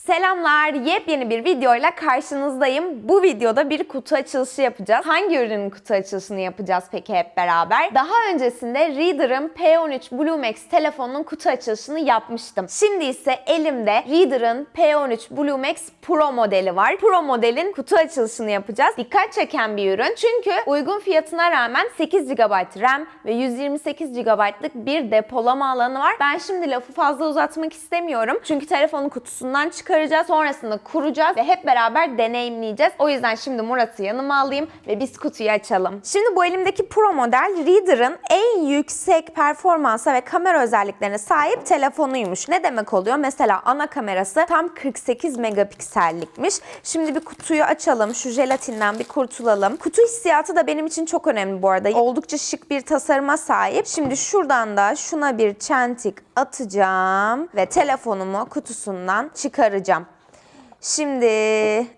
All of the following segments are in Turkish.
Selamlar, yepyeni bir videoyla karşınızdayım. Bu videoda bir kutu açılışı yapacağız. Hangi ürünün kutu açılışını yapacağız peki hep beraber? Daha öncesinde Reader'ın P13 Blue Max telefonunun kutu açılışını yapmıştım. Şimdi ise elimde Reader'ın P13 Blue Max Pro modeli var. Pro modelin kutu açılışını yapacağız. Dikkat çeken bir ürün. Çünkü uygun fiyatına rağmen 8 GB RAM ve 128 GB'lık bir depolama alanı var. Ben şimdi lafı fazla uzatmak istemiyorum. Çünkü telefonun kutusundan çıkaracağız. Sonrasında kuracağız ve hep beraber deneyimleyeceğiz. O yüzden şimdi Murat'ı yanıma alayım ve biz kutuyu açalım. Şimdi bu elimdeki Pro model Reader'ın en yüksek performansa ve kamera özelliklerine sahip telefonuymuş. Ne demek oluyor? Mesela ana kamerası tam 48 megapiksellikmiş. Şimdi bir kutuyu açalım. Şu jelatinden bir kurtulalım. Kutu hissiyatı da benim için çok önemli bu arada. Oldukça şık bir tasarıma sahip. Şimdi şuradan da şuna bir çentik atacağım ve telefonumu kutusundan çıkaracağım. Şimdi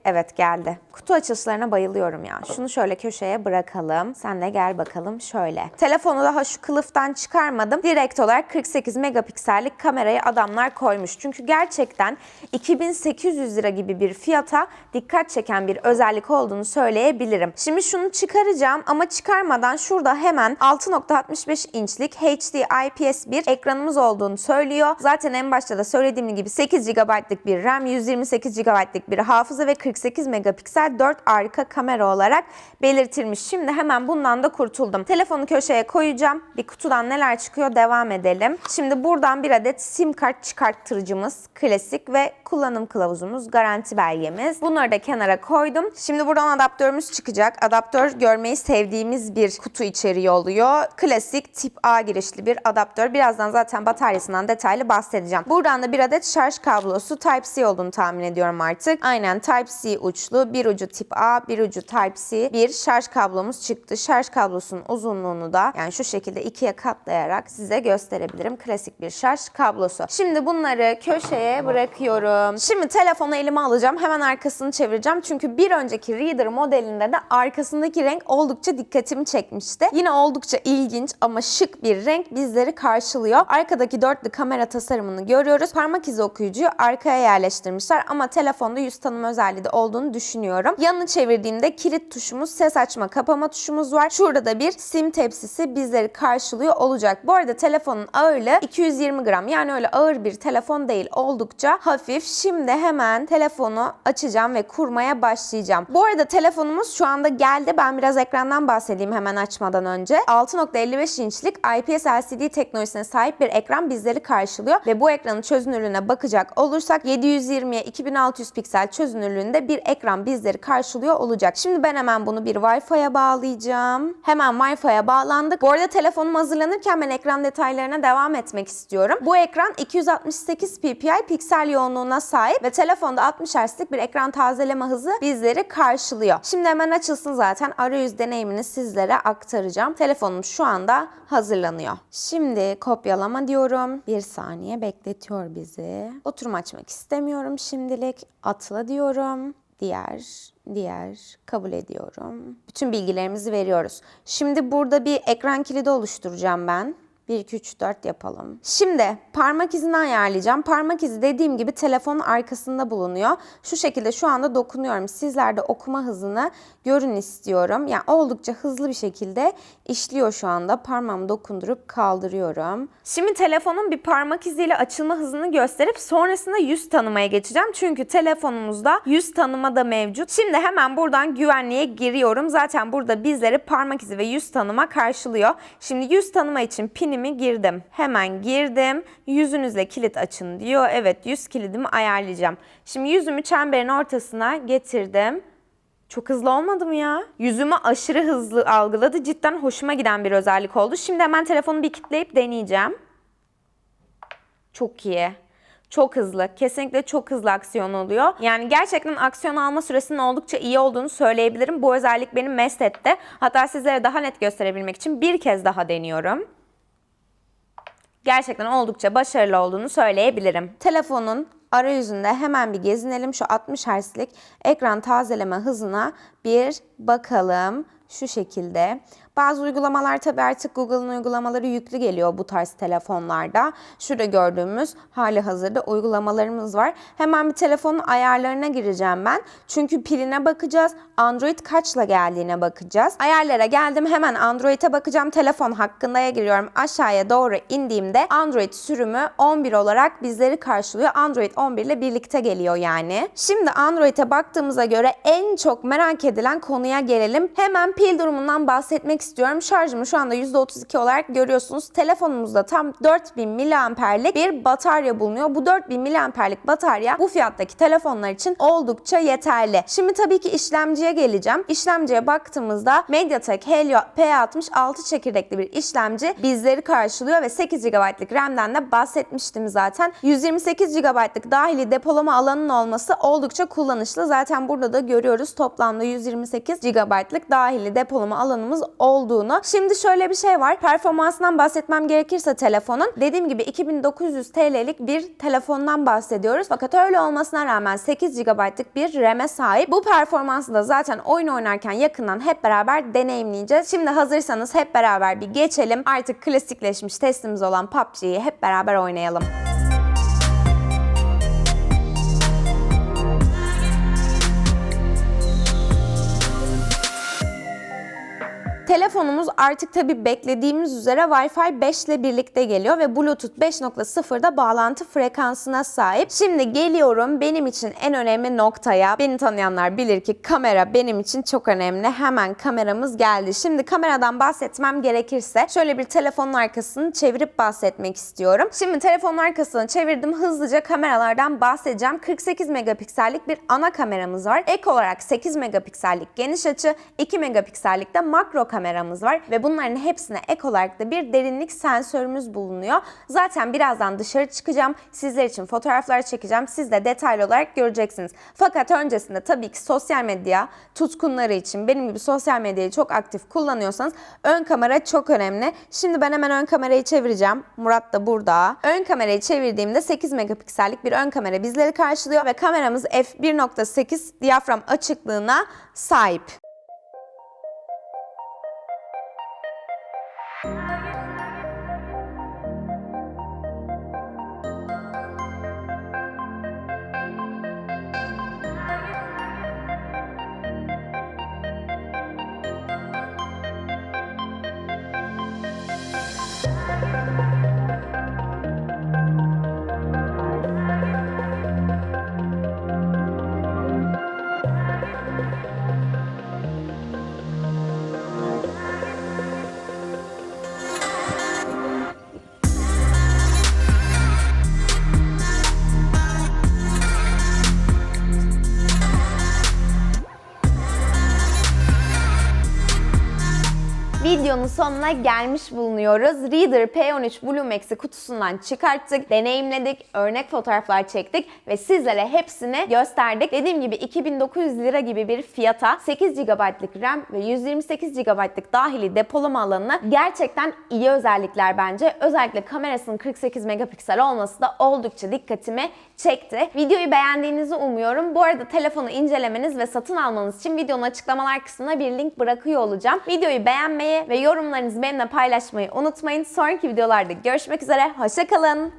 evet geldi. Kutu açılışlarına bayılıyorum ya. Şunu şöyle köşeye bırakalım. Sen de gel bakalım şöyle. Telefonu daha şu kılıftan çıkarmadım. Direkt olarak 48 megapiksellik kamerayı adamlar koymuş. Çünkü gerçekten 2800 lira gibi bir fiyata dikkat çeken bir özellik olduğunu söyleyebilirim. Şimdi şunu çıkaracağım ama çıkarmadan şurada hemen 6.65 inçlik HD IPS bir ekranımız olduğunu söylüyor. Zaten en başta da söylediğim gibi 8 GB'lık bir RAM, 128 GB'lık bir hafıza ve 48 megapiksel 4 arka kamera olarak belirtilmiş. Şimdi hemen bundan da kurtuldum. Telefonu köşeye koyacağım. Bir kutudan neler çıkıyor devam edelim. Şimdi buradan bir adet sim kart çıkarttırıcımız, klasik ve kullanım kılavuzumuz, garanti belgemiz. Bunları da kenara koydum. Şimdi buradan adaptörümüz çıkacak. Adaptör görmeyi sevdiğimiz bir kutu içeriği oluyor. Klasik tip A girişli bir adaptör. Birazdan zaten bataryasından detaylı bahsedeceğim. Buradan da bir adet şarj kablosu Type-C olduğunu tahmin ediyorum artık. Aynen Type-C uçlu, bir ucu tip A, bir ucu Type-C bir şarj kablomuz çıktı. Şarj kablosunun uzunluğunu da yani şu şekilde ikiye katlayarak size gösterebilirim. Klasik bir şarj kablosu. Şimdi bunları köşeye bırakıyorum. Şimdi telefonu elime alacağım. Hemen arkasını çevireceğim. Çünkü bir önceki Reader modelinde de arkasındaki renk oldukça dikkatimi çekmişti. Yine oldukça ilginç ama şık bir renk bizleri karşılıyor. Arkadaki dörtlü kamera tasarımını görüyoruz. Parmak izi okuyucuyu arkaya yerleştirmişler ama telefonda yüz tanıma özelliği de olduğunu düşünüyorum. Yanını çevirdiğimde kilit tuşumuz, ses açma kapama tuşumuz var. Şurada da bir sim tepsisi bizleri karşılıyor olacak. Bu arada telefonun ağırlığı 220 gram. Yani öyle ağır bir telefon değil. Oldukça hafif. Şimdi hemen telefonu açacağım ve kurmaya başlayacağım. Bu arada telefonumuz şu anda geldi. Ben biraz ekrandan bahsedeyim hemen açmadan önce. 6.55 inçlik IPS LCD teknolojisine sahip bir ekran bizleri karşılıyor ve bu ekranın çözünürlüğüne bakacak olursak 720'ye 2600 piksel çözünürlüğünde bir ekran bizleri karşılıyor olacak. Şimdi ben hemen bunu bir Wi-Fi'ye bağlayacağım. Hemen Wi-Fi'ye bağlandık. Bu arada telefonum hazırlanırken ben ekran detaylarına devam etmek istiyorum. Bu ekran 268 ppi piksel yoğunluğuna sahip ve telefonda 60 Hz'lik bir ekran tazeleme hızı bizleri karşılıyor. Şimdi hemen açılsın zaten arayüz deneyimini sizlere aktaracağım. Telefonum şu anda hazırlanıyor. Şimdi kopyalama diyorum. Bir saniye bekletiyor bizi. Oturum açmak istemiyorum şimdilik. Atla diyorum. Diğer, diğer, kabul ediyorum. Bütün bilgilerimizi veriyoruz. Şimdi burada bir ekran kilidi oluşturacağım ben. 1, 2, 3, 4 yapalım. Şimdi parmak izini ayarlayacağım. Parmak izi dediğim gibi telefonun arkasında bulunuyor. Şu şekilde şu anda dokunuyorum. Sizler de okuma hızını görün istiyorum. Yani oldukça hızlı bir şekilde işliyor şu anda. Parmağımı dokundurup kaldırıyorum. Şimdi telefonun bir parmak iziyle açılma hızını gösterip sonrasında yüz tanımaya geçeceğim. Çünkü telefonumuzda yüz tanıma da mevcut. Şimdi hemen buradan güvenliğe giriyorum. Zaten burada bizleri parmak izi ve yüz tanıma karşılıyor. Şimdi yüz tanıma için pinimi girdim. Hemen girdim. Yüzünüzle kilit açın diyor. Evet yüz kilidimi ayarlayacağım. Şimdi yüzümü çemberin ortasına getirdim. Çok hızlı olmadı mı ya? Yüzümü aşırı hızlı algıladı. Cidden hoşuma giden bir özellik oldu. Şimdi hemen telefonu bir kitleyip deneyeceğim. Çok iyi. Çok hızlı. Kesinlikle çok hızlı aksiyon oluyor. Yani gerçekten aksiyon alma süresinin oldukça iyi olduğunu söyleyebilirim. Bu özellik beni mest etti. Hatta sizlere daha net gösterebilmek için bir kez daha deniyorum gerçekten oldukça başarılı olduğunu söyleyebilirim. Telefonun arayüzünde hemen bir gezinelim. Şu 60 Hz'lik ekran tazeleme hızına bir bakalım. Şu şekilde. Bazı uygulamalar tabii artık Google'ın uygulamaları yüklü geliyor bu tarz telefonlarda. Şurada gördüğümüz hali hazırda uygulamalarımız var. Hemen bir telefonun ayarlarına gireceğim ben. Çünkü piline bakacağız. Android kaçla geldiğine bakacağız. Ayarlara geldim hemen Android'e bakacağım. Telefon hakkındaya giriyorum. Aşağıya doğru indiğimde Android sürümü 11 olarak bizleri karşılıyor. Android 11 ile birlikte geliyor yani. Şimdi Android'e baktığımıza göre en çok merak edilen konuya gelelim. Hemen pil durumundan bahsetmek istiyorum. Şarjımı şu anda %32 olarak görüyorsunuz. Telefonumuzda tam 4000 miliamperlik bir batarya bulunuyor. Bu 4000 miliamperlik batarya bu fiyattaki telefonlar için oldukça yeterli. Şimdi tabii ki işlemciye geleceğim. İşlemciye baktığımızda MediaTek Helio P66 çekirdekli bir işlemci bizleri karşılıyor ve 8 GB'lık RAM'den de bahsetmiştim zaten. 128 GB'lık dahili depolama alanının olması oldukça kullanışlı. Zaten burada da görüyoruz toplamda 128 GB'lık dahili depolama alanımız olduğunu. Şimdi şöyle bir şey var. Performansından bahsetmem gerekirse telefonun dediğim gibi 2900 TL'lik bir telefondan bahsediyoruz. Fakat öyle olmasına rağmen 8 GB'lık bir RAM'e sahip. Bu performansı da zaten oyun oynarken yakından hep beraber deneyimleyeceğiz. Şimdi hazırsanız hep beraber bir geçelim. Artık klasikleşmiş testimiz olan PUBG'yi hep beraber oynayalım. Telefonumuz artık tabi beklediğimiz üzere Wi-Fi 5 ile birlikte geliyor ve Bluetooth 5.0'da bağlantı frekansına sahip. Şimdi geliyorum benim için en önemli noktaya. Beni tanıyanlar bilir ki kamera benim için çok önemli. Hemen kameramız geldi. Şimdi kameradan bahsetmem gerekirse şöyle bir telefonun arkasını çevirip bahsetmek istiyorum. Şimdi telefonun arkasını çevirdim. Hızlıca kameralardan bahsedeceğim. 48 megapiksellik bir ana kameramız var. Ek olarak 8 megapiksellik geniş açı, 2 megapiksellik de makro kameramız var ve bunların hepsine ek olarak da bir derinlik sensörümüz bulunuyor. Zaten birazdan dışarı çıkacağım. Sizler için fotoğraflar çekeceğim. Siz de detaylı olarak göreceksiniz. Fakat öncesinde tabii ki sosyal medya tutkunları için benim gibi sosyal medyayı çok aktif kullanıyorsanız ön kamera çok önemli. Şimdi ben hemen ön kamerayı çevireceğim. Murat da burada. Ön kamerayı çevirdiğimde 8 megapiksellik bir ön kamera bizleri karşılıyor ve kameramız f1.8 diyafram açıklığına sahip. Videonun sonuna gelmiş bulunuyoruz. Reader P13 Blue Max'i kutusundan çıkarttık, deneyimledik, örnek fotoğraflar çektik ve sizlere hepsini gösterdik. Dediğim gibi 2900 lira gibi bir fiyata 8 GB'lık RAM ve 128 GB'lık dahili depolama alanına gerçekten iyi özellikler bence. Özellikle kamerasının 48 megapiksel olması da oldukça dikkatimi çekti. Videoyu beğendiğinizi umuyorum. Bu arada telefonu incelemeniz ve satın almanız için videonun açıklamalar kısmına bir link bırakıyor olacağım. Videoyu beğenmeyi ve yorumlarınızı benimle paylaşmayı unutmayın. Sonraki videolarda görüşmek üzere. Hoşçakalın.